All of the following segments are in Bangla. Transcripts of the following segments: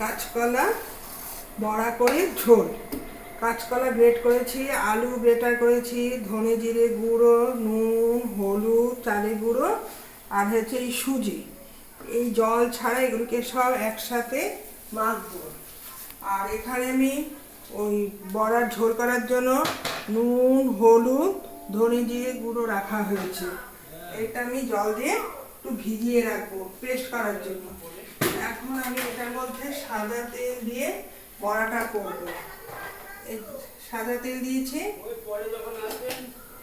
কাঁচকলা বড়া করে ঝোল। কাঁচকলা গ্রেট করেছি, আলু গ্রেটার করেছি, ধনে জিরে গুঁড়ো, নুন, হলুদ, চালের গুঁড়ো আর হচ্ছে এই সুজি। এই জল ছাড়া এগুলোকে সব একসাথে মাখবো। আর এখানে আমি ওই বড়ার ঝোল করার জন্য নুন, হলুদ, ধনে জিরে গুঁড়ো রাখা হয়েছে। এটা আমি জল দিয়ে একটু ভিজিয়ে রাখব পেস্ট করার জন্য। এখন আমি এটার মধ্যে সাদা তেল দিয়ে বড়াটা করব। সাদা তেল দিয়েছি।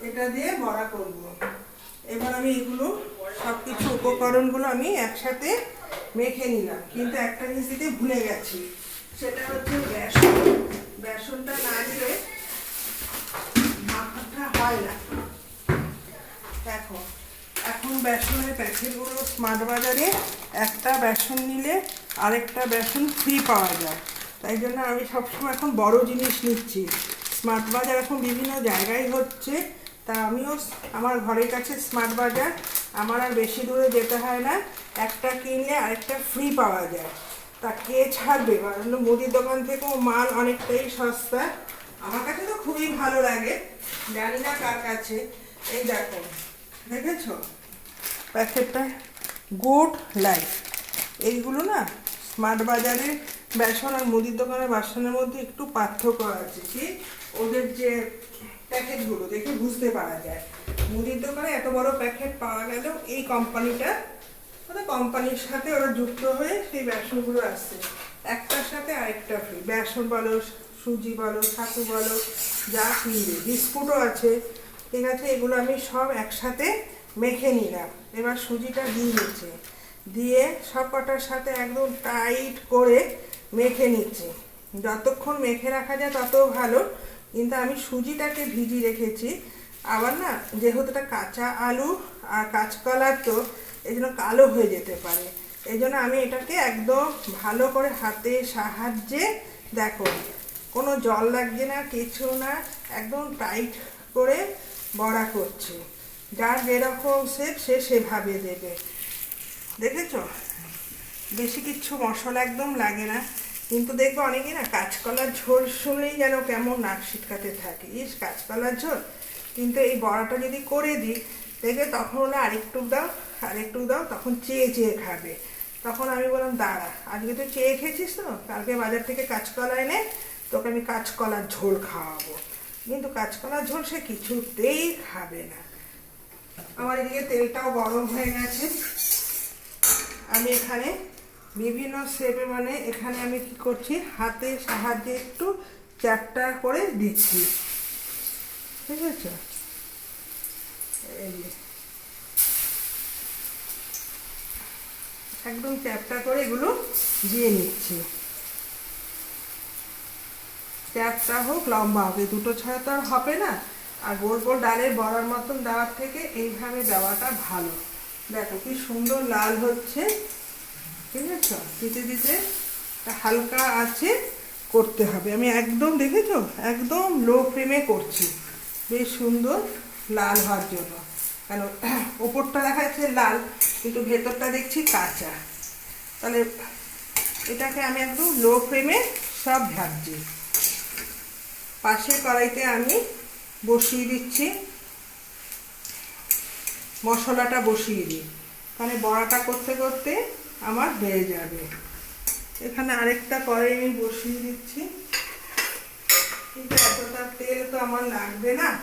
এটা দিয়ে বড়া করব। এবার আমি এগুলো সব কিছু উপকরণগুলো আমি একসাথে মেখে নিলাম। কিন্তু একটা জিনিস দিতে ভুলে গেছি। সেটা হচ্ছে বেসন বেসনটা না দিলে মাখাটা হয় না দেখো এখন বেসনের প্যাকেটগুলো স্মার্ট বাজারে একটা বেসন নিলে আরেকটা বেসন ফ্রি পাওয়া যায়। তাই জন্য আমি সবসময় এখন বড় জিনিস নিচ্ছি। স্মার্ট বাজার এখন বিভিন্ন জায়গায় হচ্ছে। তা আমিও আমার ঘরের কাছে স্মার্ট বাজার। আমার আর বেশি দূরে যেতে হয় না। একটা কিনলে আরেকটা ফ্রি পাওয়া যায়। তা কে ছাড়বে? কারণ মুদির দোকান থেকেও মাল অনেকটাই সস্তা। আমার কাছে তো খুবই ভালো লাগে। জানি না কার কাছে। এই দেখো, দেখেছ? প্যাকেটটা গুড লাইফ। এইগুলো না স্মার্ট বাজারের বেসন আর মুদির দোকানের বাসনের মধ্যে একটু পার্থক্য আছে কি? ওদের যে প্যাকেটগুলো দেখে বুঝতে পারা যায়। মুদির দোকানে এত বড় প্যাকেট পাওয়া গেলেও এই কোম্পানিটা মানে কোম্পানির সাথে ওরা যুক্ত হয়ে সেই বেসনগুলো আসছে। একটার সাথে আরেকটা ফ্রি বেসন বলো, সুজি বলো, ছাতু বলো, যা কিনবে। বিস্কুটও আছে। ঠিক আছে, এগুলো আমি সব একসাথে মেখে নিলাম। এবার সুজিটা দিয়ে নিচ্ছে। দিয়ে সব কটার সাথে একদম টাইট করে মেখে নিচ্ছি। যতক্ষণ মেখে রাখা যায় তত ভালো। কিন্তু আমি সুজিটাকে ভিজিয়ে রেখেছি। আবার না, যেহেতু এটা কাঁচা আলু আর কাঁচকলা তো, এই জন্য কালো হয়ে যেতে পারে। এই জন্য আমি এটাকে একদম ভালো করে হাতে সাহায্যে দেখো, কোনো জল লাগছে না, কিছু না, একদম টাইট করে বড়া করছি। যার যেরকম শেপ সে সেভাবে দেবে। দেখেছ? বেশি কিচ্ছু মশলা একদম লাগে না। কিন্তু দেখব অনেকে না, কাঁচকলার ঝোল শুনেই যেন কেমন নাক ছিটকাতে থাকে। ইস, কাঁচকলার ঝোল। কিন্তু এই বড়াটা যদি করে দিই, দেখবে তখন ওরা আরেকটু দাও আরেকটু দাও, তখন চেয়ে চেয়ে খাবে। তখন আমি বললাম, দাঁড়া, আজকে তুই চেয়ে খেয়েছিস তো? কালকে বাজার থেকে কাঁচকলা এনে তোকে আমি কাঁচকলার ঝোল খাওয়াবো। কিন্তু কাঁচকলার ঝোল সে কিছুতেই খাবে না। আমার এদিকে তেলটাও গরম হয়ে গেছে। আমি এখানে বিভিন্ন শেপে মানে এখানে আমি কি করছি, হাতের সাহায্যে একটু চ্যাপটা করে দিচ্ছি। ঠিক আছে? এই একদম চ্যাপটা করে এগুলো দিয়ে নিচ্ছি। চ্যাপটা হোক, লম্বা হবে, দুটো ছাড়া তো আর হবে না। আর গোল গোল ডালের বড়ার মতন দেওয়ার থেকে এইভাবে দেওয়াটা ভালো। দেখো কি সুন্দর লাল হচ্ছে ঠিক আছে দিতে দিতে হালকা আছে, করতে হবে। আমি একদম, দেখেছ? একদম লো ফ্লেমে করছি। বেশ সুন্দর লাল হওয়ার জন্য। কেন? ওপরটা দেখা যাচ্ছে লাল, কিন্তু ভেতরটা দেখছি কাঁচা। তাহলে এটাকে আমি একদম লো ফ্লেমে সব ভাবছি পাশে কড়াইতে আমি বসিয়ে দিচ্ছি। মশলাটা বসিয়ে দিই। মানে বড়াটা করতে করতে আমার হয়ে যাবে। এখানে আরেকটা কড়াই আমি বসিয়ে দিচ্ছি। কিন্তু এতটা তেল তো আমার লাগবে না।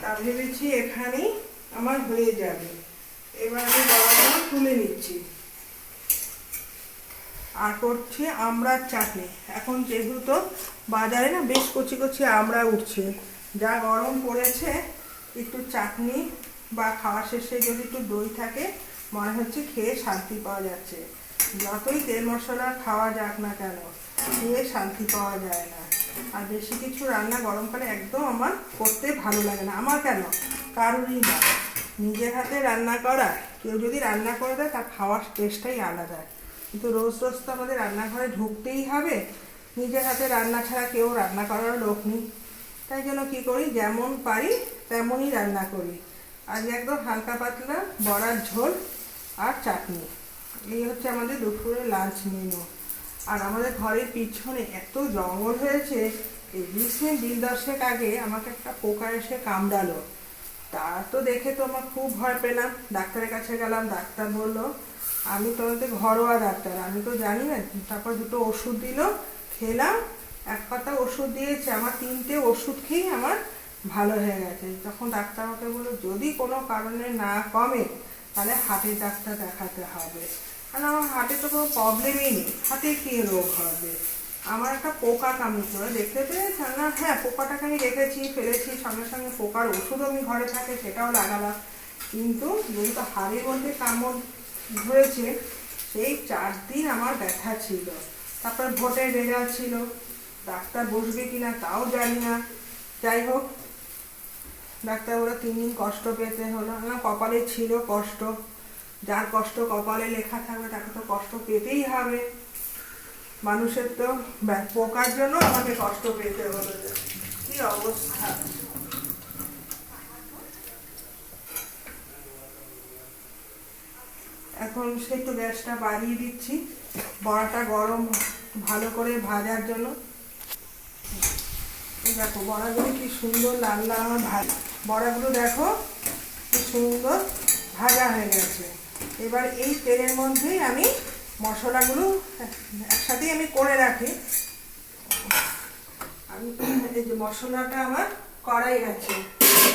তা ভেবেছি এখানেই আমার হয়ে যাবে। এবার আমি বড়াগুলো তুলে নিচ্ছি। আর করছি আমড়ার চাটনি। এখন যেহেতু বাজারে না বেশ কচি কচি আমড়া উঠছে, যা গরম পড়েছে, একটু চাটনি বা খাওয়া শেষে যদি একটু দই থাকে, মনে হচ্ছে খেয়ে শান্তি পাওয়া যাচ্ছে। যতই তেল মশলা খাওয়া যাক না কেন, খেয়ে শান্তি পাওয়া যায় না। আর বেশি কিছু রান্না গরমকালে একদম আমার করতে ভালো লাগে না। আমার কেন? কারোরই না। নিজের হাতে রান্না করা, কেউ যদি রান্না করে দেয়, তার খাওয়ার টেস্টটাই আলাদা। কিন্তু রোজ রোজ তো আমাদের রান্নাঘরে ঢুকতেই হবে। নিজের হাতে রান্না ছাড়া কেউ রান্না করার লোক নেই। তাই জন্য কী করি? যেমন পারি, তেমনই রান্না করি। আজ একদম হালকা পাতলা বড়ার ঝোল আর চাটনি। এই হচ্ছে আমাদের দুপুরের লাঞ্চ মেনু আর আমাদের ঘরের পিছনে এত জঙ্গল হয়েছে এই রিসেন্ট দিন দশেক আগে আমাকে একটা পোকা এসে কামড়ালো। তা তো দেখে তো আমার খুব ভয় পেলাম। ডাক্তারের কাছে গেলাম, ডাক্তার বলল আমি তো হচ্ছে ঘরোয়া ডাক্তার, আমি তো জানি না। তারপর দুটো ওষুধ দিল, খেলাম, এক পাতা ওষুধ দিয়েছে, আমার তিনটে ওষুধ খেয়েই আমার ভালো হয়ে গেছে। তখন ডাক্তার আমাকে বলল, যদি কোনো কারণে না কমে, তাহলে হার্টের ডাক্তার দেখাতে হবে। কারণ আমার হার্টে তো কোনো প্রবলেমই নেই। হাতে কী রোগ হবে? আমার একটা পোকা কামড়েছিল দেখতে পেয়েছেন না? হ্যাঁ পোকাটাকে আমি রেখেছি, ফেলেছি, সঙ্গে সঙ্গে পোকার ওষুধও আমি ঘরে থাকে, সেটাও লাগালাম। কিন্তু যেহেতু হাড়ের মধ্যে কামড় ধরেছে সেই চার দিন আমার ব্যথা ছিল। তারপর ভোটের রেজাল্ট ছিল, ডাক্তার বসবে কিনা তাও জানি না। যাই হোক ডাক্তার বলে তিন দিন কষ্ট পেতে হলো। না, কপালে ছিল কষ্ট। যার কষ্ট কপালে লেখা থাকবে, তাকে তো কষ্ট পেতেই হবে। মানুষের তো পোকার জন্য আমাকে কষ্ট পেতে হলো। কি অবস্থা? এখন সে একটু গ্যাসটা বাড়িয়ে দিচ্ছি। বড়াটা গরম ভালো করে ভাজার জন্য। দেখো, বড়াগুলো কি সুন্দর লাল লাল ভাজা। বড়াগুলো দেখো, কি সুন্দর ভাজা হয়ে গেছে। এবার এই তেলের মধ্যেই আমি মশলাগুলো একসাথেই আমি করে রাখি। আমি এই যে মশলাটা আমার করাই গেছে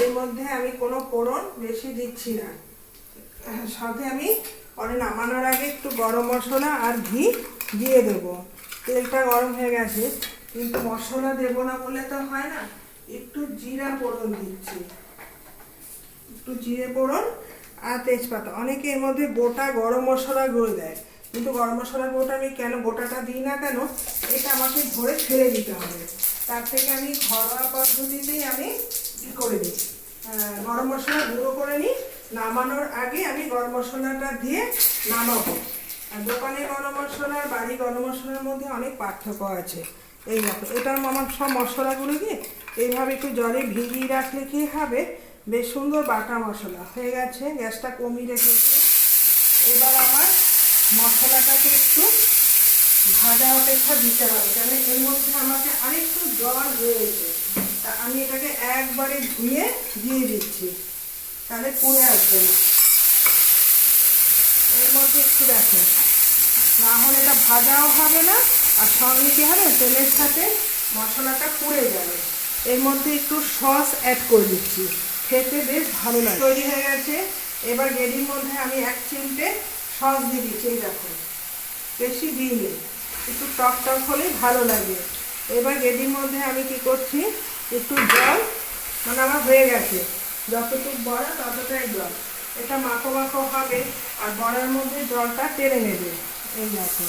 এর মধ্যে আমি কোনো ফোড়ন বেশি দিচ্ছি না। সাথে আমি পরে নামানোর আগে একটু গরম মশলা আর ঘি দিয়ে দেবো। তেলটা গরম হয়ে গেছে, কিন্তু মশলা দেবো না বলে তো হয় না, একটু জিরা পোড়ন দিচ্ছি। একটু জিরে ফোড়ন আর তেজপাতা। অনেকে এর মধ্যে গোটা গরম মশলা গুঁড়ো দেয়, কিন্তু গরম মশলা গুঁড়োটা আমি কেন গোটাটা দিই না কেন, এটা আমাকে ধরে ফেলে দিতে হবে। তার থেকে আমি ঘরোয়া পদ্ধতিতেই আমি করে দিই গরম মশলা গুঁড়ো করে নিই নামানোর আগে আমি গরম মশলাটা দিয়ে নামাবো। আর দোকানে গরম মশলা আর বাড়ি গরম মশলার মধ্যে অনেক পার্থক্য আছে। এই দেখো, এটার আমার সব মশলাগুলোকে এইভাবে একটু জলে ভিজিয়ে রাখলে কি হবে? বেশ সুন্দর বাটা মশলা। হয়ে গেছে, গ্যাসটা কমিয়ে রেখেছি। এবার আমার মশলাটাকে একটু ভাজা অপেক্ষা দিতে হবে, কেন এর মধ্যে আমাকে আরেকটু জল রয়েছে। তা আমি এটাকে একবারে ধুয়ে দিয়ে দিচ্ছি। তাহলে পুড়ে আসবে না। এর মধ্যে একটু দেখো। না হলে এটা ভাজাও হবে না, আর সঙ্গে কী হবে? তেলের সাথে মশলাটা পুড়ে যাবে। এর মধ্যে একটু সস অ্যাড করে দিচ্ছি। খেতে বেশ ভালো লাগে। তৈরি হয়ে গেছে। এবার গেডির মধ্যে আমি এক চিমটে সস দিয়ে দিচ্ছি, এই দেখো। বেশি দিইনি একটু টক টক হলেই ভালো লাগে। এবার গেডির মধ্যে আমি কি করছি? একটু জল মানে আমার হয়ে গেছে। যতটুকু বড়া ততটাই জল। এটা মাখো মাখো হবে, আর বড়ার মধ্যে জলটা টেনে নেবে। এই দেখো।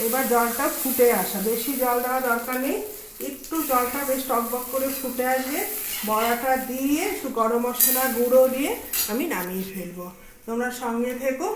এবার জলটা ফুটে আসা। বেশি জল দেওয়া দরকার নেই। একটু জলটা বেশ টকবক করে ফুটে আসবে। বড়াটা দিয়ে গরম মশলা গুঁড়ো দিয়ে আমি নামিয়ে ফেলব। তোমরা সঙ্গে থেকো।